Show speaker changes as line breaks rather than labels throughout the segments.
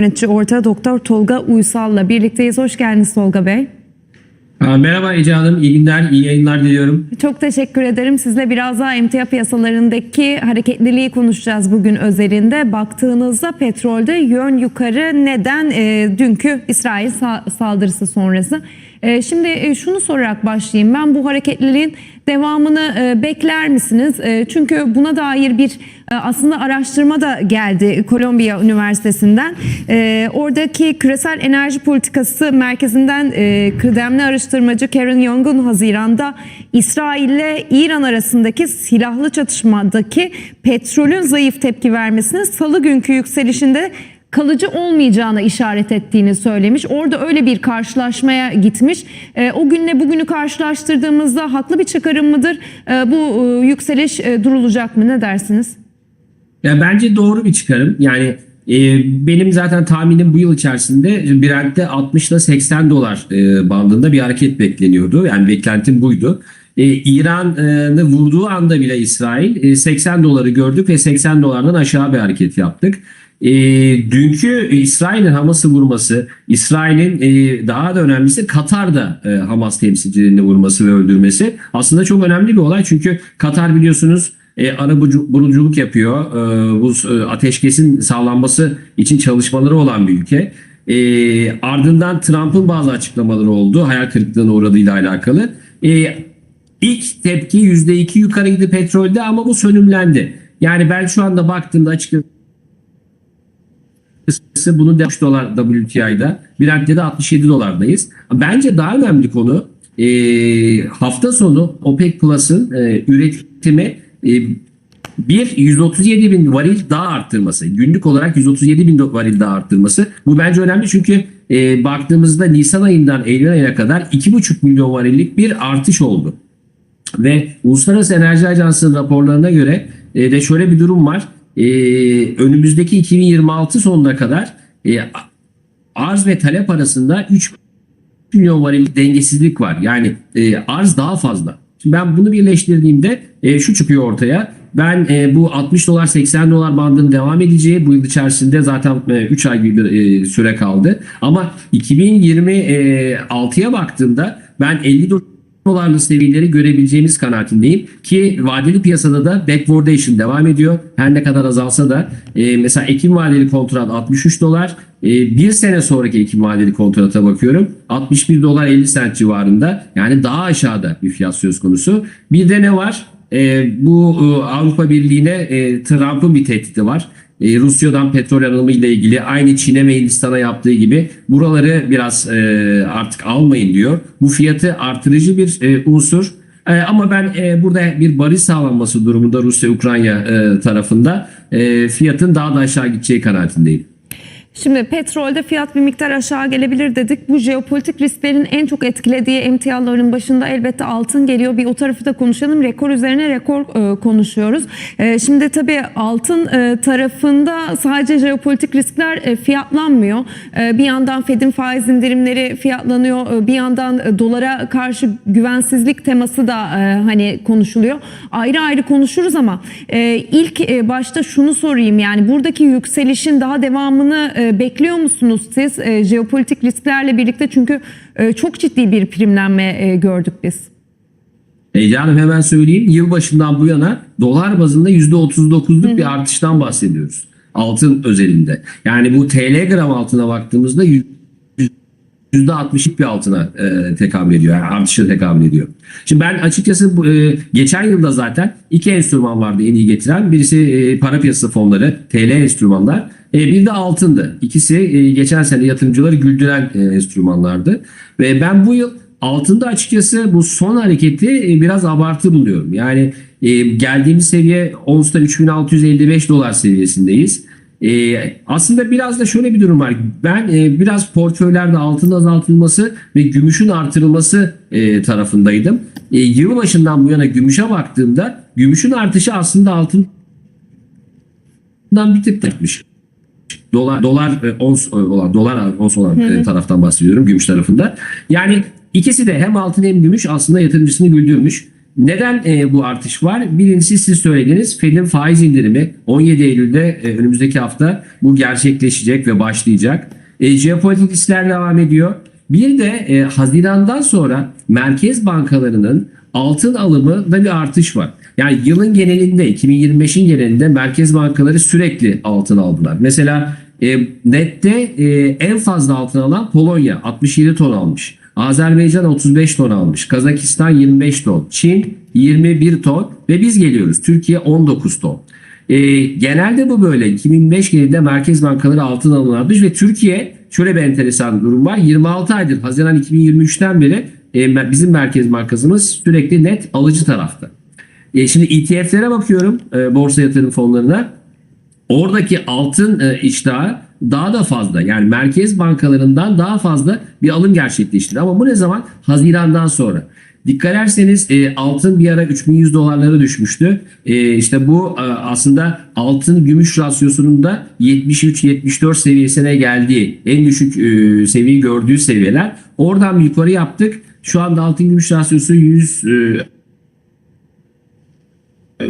Yönetici Orta Doktor Tolga Uysal'la birlikteyiz. Hoş geldiniz Tolga Bey.
Ha, Merhaba Ece Hanım, iyi günler, iyi yayınlar diliyorum.
Çok teşekkür ederim. Sizle biraz daha emtia piyasalarındaki hareketliliği konuşacağız bugün özelinde. Baktığınızda petrolde yön yukarı neden e, dünkü İsrail sa- saldırısı sonrası. E, şimdi e, şunu sorarak başlayayım. Ben bu hareketliliğin devamını e, bekler misiniz? E, çünkü buna dair bir aslında araştırma da geldi Kolombiya Üniversitesi'nden. Oradaki küresel enerji politikası merkezinden kıdemli araştırmacı Karen Young'un Haziran'da İsrail ile İran arasındaki silahlı çatışmadaki petrolün zayıf tepki vermesinin salı günkü yükselişinde kalıcı olmayacağına işaret ettiğini söylemiş. Orada öyle bir karşılaşmaya gitmiş. E, o günle bugünü karşılaştırdığımızda haklı bir çıkarım mıdır? E, bu e, yükseliş e, durulacak mı? Ne dersiniz?
Ya bence doğru bir çıkarım. Yani benim zaten tahminim bu yıl içerisinde Brent'te 60 ile 80 dolar bandında bir hareket bekleniyordu. Yani beklentim buydu. İran'ı vurduğu anda bile İsrail e, 80 doları gördük ve 80 dolardan aşağı bir hareket yaptık. E, dünkü İsrail'in Hamas'ı vurması, İsrail'in e, daha da önemlisi Katar'da e, Hamas temsilcilerini vurması ve öldürmesi aslında çok önemli bir olay. Çünkü Katar biliyorsunuz e, arabuluculuk yapıyor. E, bu e, ateşkesin sağlanması için çalışmaları olan bir ülke. E, ardından Trump'ın bazı açıklamaları oldu. Hayal kırıklığına uğradığıyla alakalı. E, ilk tepki %2 yukarıydı petrolde ama bu sönümlendi. Yani ben şu anda baktığımda açıkçası bunun 60 dolar WTI'da. Brent'te de 67 dolardayız. Bence daha önemli konu e, hafta sonu OPEC Plus'ın e, üretimi e, bir 137 bin varil daha arttırması. Günlük olarak 137 bin varil daha arttırması. Bu bence önemli çünkü e, baktığımızda Nisan ayından Eylül ayına kadar 2,5 milyon varillik bir artış oldu. Ve Uluslararası Enerji Ajansı'nın raporlarına göre e, de şöyle bir durum var. E, önümüzdeki 2026 sonuna kadar e, arz ve talep arasında 3 milyon varil dengesizlik var. Yani e, arz daha fazla. Şimdi ben bunu birleştirdiğimde e, şu çıkıyor ortaya. Ben e, bu 60 dolar 80 dolar bandının devam edeceği bu yıl içerisinde zaten e, 3 ay gibi e, süre kaldı. Ama 2026'ya baktığımda ben 50 dolarlı seviyeleri görebileceğimiz kanaatindeyim ki vadeli piyasada da backwardation devam ediyor. Her ne kadar azalsa da e, mesela Ekim vadeli kontrat 63 dolar. E, bir sene sonraki Ekim vadeli kontrata bakıyorum. 61 dolar 50 sent civarında. Yani daha aşağıda bir fiyat söz konusu. Bir de ne var? E, bu e, Avrupa Birliği'ne e, Trump'ın bir tehdidi var. E, Rusya'dan petrol alımı ile ilgili aynı Çin'e ve Hindistan'a yaptığı gibi buraları biraz e, artık almayın diyor. Bu fiyatı artırıcı bir e, unsur. E, ama ben e, burada bir barış sağlanması durumunda Rusya-Ukrayna e, tarafında e, fiyatın daha da aşağı gideceği kanaatindeyim.
Şimdi petrolde fiyat bir miktar aşağı gelebilir dedik. Bu jeopolitik risklerin en çok etkilediği emtiaların başında elbette altın geliyor. Bir o tarafı da konuşalım. Rekor üzerine rekor e, konuşuyoruz. E, şimdi tabii altın e, tarafında sadece jeopolitik riskler e, fiyatlanmıyor. E, bir yandan Fed'in faiz indirimleri fiyatlanıyor. E, bir yandan e, dolara karşı güvensizlik teması da e, hani konuşuluyor. Ayrı ayrı konuşuruz ama e, ilk e, başta şunu sorayım. Yani buradaki yükselişin daha devamını e, bekliyor musunuz siz e, jeopolitik risklerle birlikte çünkü e, çok ciddi bir primlenme e, gördük biz.
E, Canım hemen söyleyeyim. Yılbaşından bu yana dolar bazında %39'luk bir artıştan bahsediyoruz. Altın özelinde. Yani bu TL gram altına baktığımızda %60'lık bir altına e, tekabül ediyor. Yani artışa tekabül ediyor. Şimdi ben açıkçası bu, e, geçen yılda zaten iki enstrüman vardı en iyi getiren. Birisi e, para piyasası fonları, TL enstrümanlar. E, bir de altındı. İkisi e, geçen sene yatırımcıları güldüren e, enstrümanlardı. Ve ben bu yıl altında açıkçası bu son hareketi biraz abartı buluyorum. Yani geldiğimiz seviye onsta 3655 dolar seviyesindeyiz. E, aslında biraz da şöyle bir durum var. Ben e, biraz portföylerde altın azaltılması ve gümüşün artırılması e, tarafındaydım. E, yılbaşından bu yana gümüşe baktığımda gümüşün artışı aslında altından bir tık takmış. Dolar dolar e, ons e, olan dolar ons olan e, taraftan bahsediyorum gümüş tarafında. Yani ikisi de hem altın hem gümüş aslında yatırımcısını güldürmüş. neden e, bu artış var? Birincisi siz söylediniz. Fed'in faiz indirimi 17 Eylül'de e, önümüzdeki hafta bu gerçekleşecek ve başlayacak. E, jeopolitik riskler devam ediyor. Bir de e, Haziran'dan sonra merkez bankalarının altın alımında bir artış var. Yani yılın genelinde 2025'in genelinde merkez bankaları sürekli altın aldılar. Mesela e, nette e, en fazla altın alan Polonya 67 ton almış. Azerbaycan 35 ton almış. Kazakistan 25 ton. Çin 21 ton ve biz geliyoruz. Türkiye 19 ton. E, genelde bu böyle. 2005 genelinde merkez bankaları altın alınmış ve Türkiye şöyle bir enteresan durum var. 26 aydır Haziran 2023'ten beri e, bizim merkez bankamız sürekli net alıcı tarafta. E, şimdi ETF'lere bakıyorum e, borsa yatırım fonlarına. Oradaki altın e, iştahı daha da fazla. Yani merkez bankalarından daha fazla bir alım gerçekleşti. Ama bu ne zaman? Hazirandan sonra. Dikkat ederseniz e, altın bir ara 3100 dolarlara düşmüştü. E, işte bu e, aslında altın gümüş rasyosunun da 73-74 seviyesine geldiği en düşük e, seviyeyi gördüğü seviyeler. Oradan yukarı yaptık. Şu anda altın gümüş rasyosu 100 e,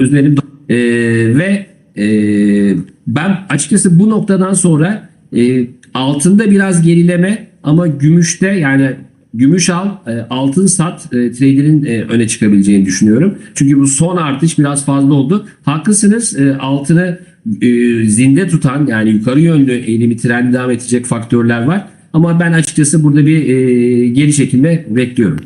üzeri e, ve e, ben açıkçası bu noktadan sonra e, altında biraz gerileme ama gümüşte yani gümüş al e, altın sat e, trader'in e, öne çıkabileceğini düşünüyorum. Çünkü bu son artış biraz fazla oldu. Haklısınız e, altını e, zinde tutan yani yukarı yönlü eğilimi trendi devam edecek faktörler var. Ama ben açıkçası burada bir e, geri çekilme bekliyorum.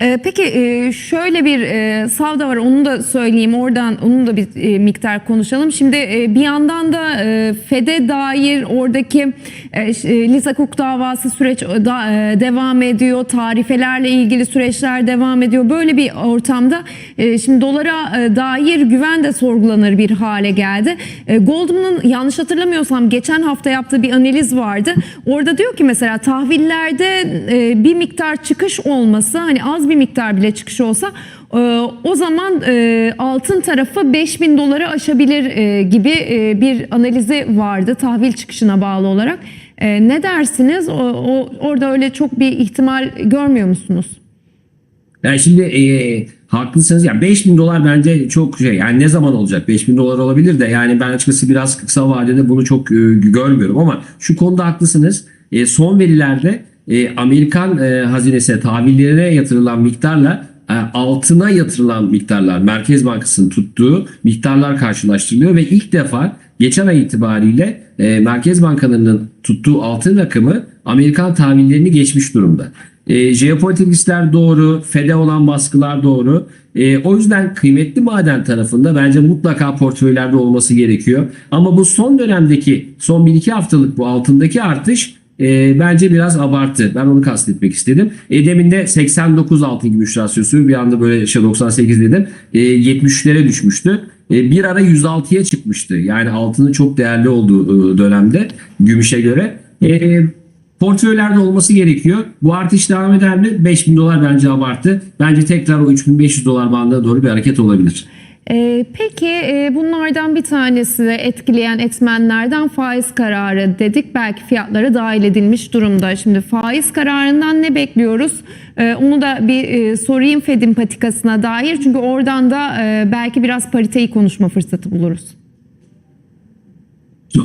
Ee, Peki e, şöyle bir e, savda var onu da söyleyeyim oradan onun da bir e, miktar konuşalım. Şimdi e, bir yandan da e, FED'e dair oradaki e, e, Lisa Cook davası süreç e, da, e, devam ediyor. Tarifelerle ilgili süreçler devam ediyor. Böyle bir ortamda e, şimdi dolara e, dair güven de sorgulanır bir hale geldi. E, Goldman'ın yanlış hatırlamıyorsam geçen hafta yaptığı bir analiz vardı. Orada diyor ki mesela tahvillerde e, bir miktar çıkış olması hani az bir miktar bile çıkış olsa e, o zaman e, altın tarafı 5000 doları aşabilir e, gibi e, bir analizi vardı tahvil çıkışına bağlı olarak. E, ne dersiniz? O, o- orada öyle çok bir ihtimal görmüyor musunuz?
Yani şimdi e, haklısınız. Yani 5000 dolar bence çok şey. Yani ne zaman olacak? 5000 dolar olabilir de yani ben açıkçası biraz kısa vadede bunu çok e, görmüyorum ama şu konuda haklısınız. E, son verilerde e, Amerikan e, hazinesi tahvillerine yatırılan miktarla e, altına yatırılan miktarlar Merkez Bankası'nın tuttuğu miktarlar karşılaştırılıyor ve ilk defa geçen ay itibariyle e, Merkez Bankalarının tuttuğu altın rakamı Amerikan tahvillerini geçmiş durumda. E, jeopolitik doğru, FED'e olan baskılar doğru. E, o yüzden kıymetli maden tarafında bence mutlaka portföylerde olması gerekiyor. Ama bu son dönemdeki, son 1-2 haftalık bu altındaki artış e, bence biraz abartı. Ben onu kastetmek istedim. E, demin de 89 altın gümüş rasyosu bir anda böyle işte 98 dedim. E, 73'lere düşmüştü. E, bir ara 106'ya çıkmıştı. Yani altının çok değerli olduğu e, dönemde gümüşe göre. E, portföylerde olması gerekiyor. Bu artış devam eder mi? 5000 dolar bence abartı. Bence tekrar o 3500 dolar bandına doğru bir hareket olabilir.
Ee, peki e, bunlardan bir tanesi de etkileyen etmenlerden faiz kararı dedik. Belki fiyatlara dahil edilmiş durumda. Şimdi faiz kararından ne bekliyoruz? Ee, onu da bir e, sorayım Fed'in patikasına dair. Çünkü oradan da e, belki biraz pariteyi konuşma fırsatı buluruz.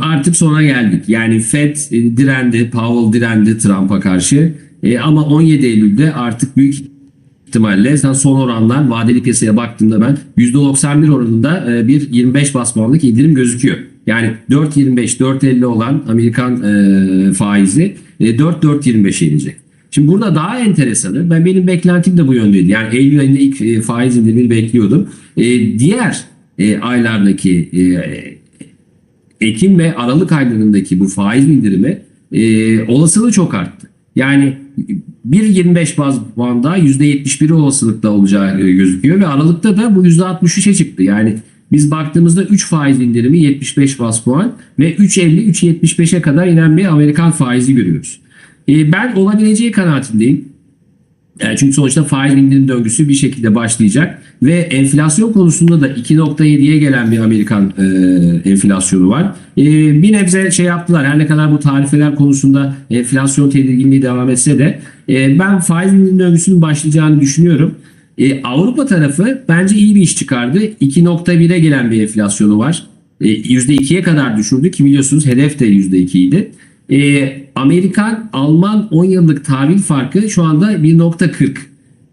Artık sona geldik. Yani Fed e, direndi, Powell direndi Trump'a karşı. E, ama 17 Eylül'de artık büyük ihtimalle sen son oranlar vadeli piyasaya baktığımda ben %91 oranında e, bir 25 bas puanlık indirim gözüküyor. Yani 4.25 4.50 olan Amerikan e, faizi e, 4.4.25'e inecek. Şimdi burada daha enteresanı ben benim beklentim de bu yöndeydi. Yani Eylül ayında ilk e, faiz indirimini bekliyordum. E, diğer aylardaki Ekim ve Aralık aylarındaki bu faiz indirimi olasılığı çok arttı. Yani 1.25 baz puan daha %71 olasılıkla olacağı e, gözüküyor ve Aralık'ta da bu %63'e çıktı. Yani biz baktığımızda 3 faiz indirimi 75 baz puan ve 3.50-3.75'e kadar inen bir Amerikan faizi görüyoruz. E, ben olabileceği kanaatindeyim. Yani çünkü sonuçta faiz indirim döngüsü bir şekilde başlayacak ve enflasyon konusunda da 2.7'ye gelen bir Amerikan e, enflasyonu var. E, bir nebze şey yaptılar her ne kadar bu tarifeler konusunda enflasyon tedirginliği devam etse de e, ben faiz indirim döngüsünün başlayacağını düşünüyorum. E, Avrupa tarafı bence iyi bir iş çıkardı. 2.1'e gelen bir enflasyonu var. E, %2'ye kadar düşürdü ki biliyorsunuz hedef de %2 idi. E, Amerikan, Alman 10 yıllık tahvil farkı şu anda 1.40.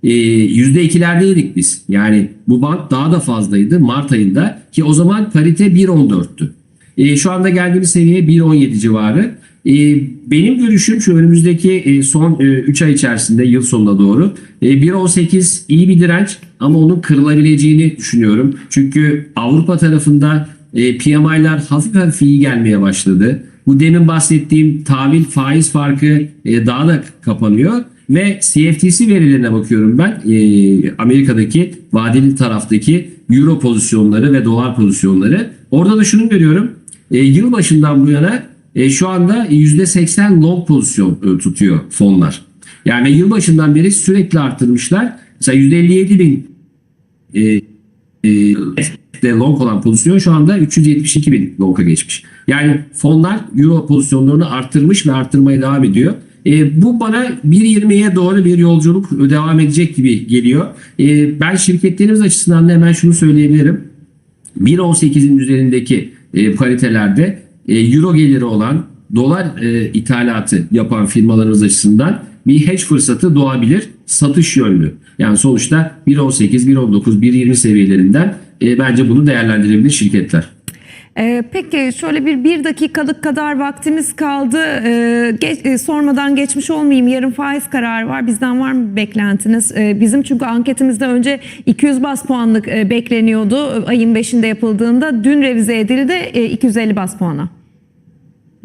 E, %2'lerdeydik biz. Yani bu band daha da fazlaydı Mart ayında ki o zaman parite 1.14'tü. E, şu anda geldiğimiz seviye 1.17 civarı. E, benim görüşüm şu önümüzdeki e, son 3 ay içerisinde yıl sonuna doğru e, 1.18 iyi bir direnç ama onun kırılabileceğini düşünüyorum. Çünkü Avrupa tarafında e, PMI'lar hafif hafif iyi gelmeye başladı. Bu demin bahsettiğim tahvil faiz farkı e, daha da kapanıyor ve CFTC verilerine bakıyorum ben. E, Amerika'daki vadeli taraftaki euro pozisyonları ve dolar pozisyonları. Orada da şunu görüyorum. E, yılbaşından bu yana e, şu anda %80 long pozisyon tutuyor fonlar. Yani yılbaşından beri sürekli arttırmışlar. Mesela %57 bin e, e, de long olan pozisyon şu anda 372 bin long'a geçmiş. Yani fonlar euro pozisyonlarını arttırmış ve arttırmaya devam ediyor. E, bu bana 1.20'ye doğru bir yolculuk devam edecek gibi geliyor. E, ben şirketlerimiz açısından da hemen şunu söyleyebilirim. 1.18'in üzerindeki e, paritelerde e, euro geliri olan dolar e, ithalatı yapan firmalarımız açısından bir hedge fırsatı doğabilir satış yönlü. Yani sonuçta 1.18, 1.19, 1.20 seviyelerinden e, bence bunu değerlendirebilir şirketler.
Ee, peki şöyle bir bir dakikalık kadar vaktimiz kaldı. Ee, geç- e, sormadan geçmiş olmayayım. Yarın faiz kararı var. Bizden var mı beklentiniz? Ee, bizim çünkü anketimizde önce 200 bas puanlık e, bekleniyordu. Ayın 5'inde yapıldığında. Dün revize edildi e, 250 bas puana.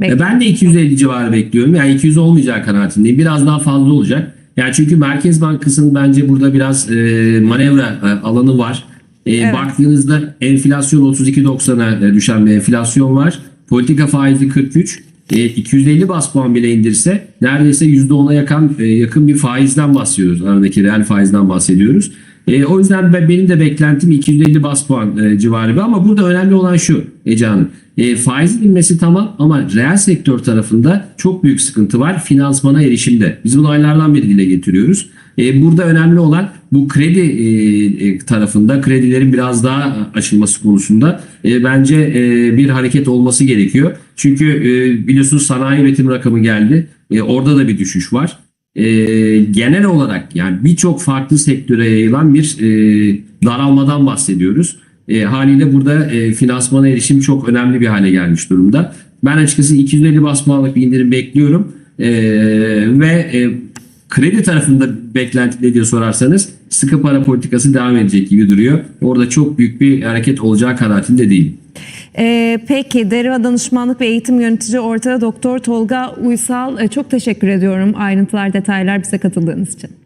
E, ben de 250 civarı bekliyorum. Yani 200 olmayacağı kanaatindeyim. Biraz daha fazla olacak. Yani çünkü Merkez Bankası'nın bence burada biraz e, manevra e, alanı var. E,
Evet.
Baktığınızda enflasyon 32.90'a e, düşen bir enflasyon var. Politika faizi 43. E, 250 bas puan bile indirse neredeyse %10'a yakın, e, yakın bir faizden bahsediyoruz. Aradaki reel faizden bahsediyoruz. E, o yüzden ben, benim de beklentim 250 bas puan e, civarı ama burada önemli olan şu Ece Hanım. E, faiz inmesi tamam ama reel sektör tarafında çok büyük sıkıntı var finansmana erişimde. Biz bunu aylardan beri dile getiriyoruz. E, burada önemli olan bu kredi e, e, tarafında kredilerin biraz daha açılması konusunda e, bence e, bir hareket olması gerekiyor. Çünkü e, biliyorsunuz sanayi üretim rakamı geldi. E, orada da bir düşüş var. E, genel olarak yani birçok farklı sektöre yayılan bir e, daralmadan bahsediyoruz. E, haliyle burada e, finansmana erişim çok önemli bir hale gelmiş durumda. Ben açıkçası 250 bas puanlık bir indirim bekliyorum. E, ve e, kredi tarafında beklenti ne diye sorarsanız sıkı para politikası devam edecek gibi duruyor. Orada çok büyük bir hareket olacağı kanaatinde değilim.
Ee, peki Deriva Danışmanlık ve Eğitim Yönetici Ortağı Doktor Tolga Uysal e, çok teşekkür ediyorum ayrıntılar detaylar bize katıldığınız için.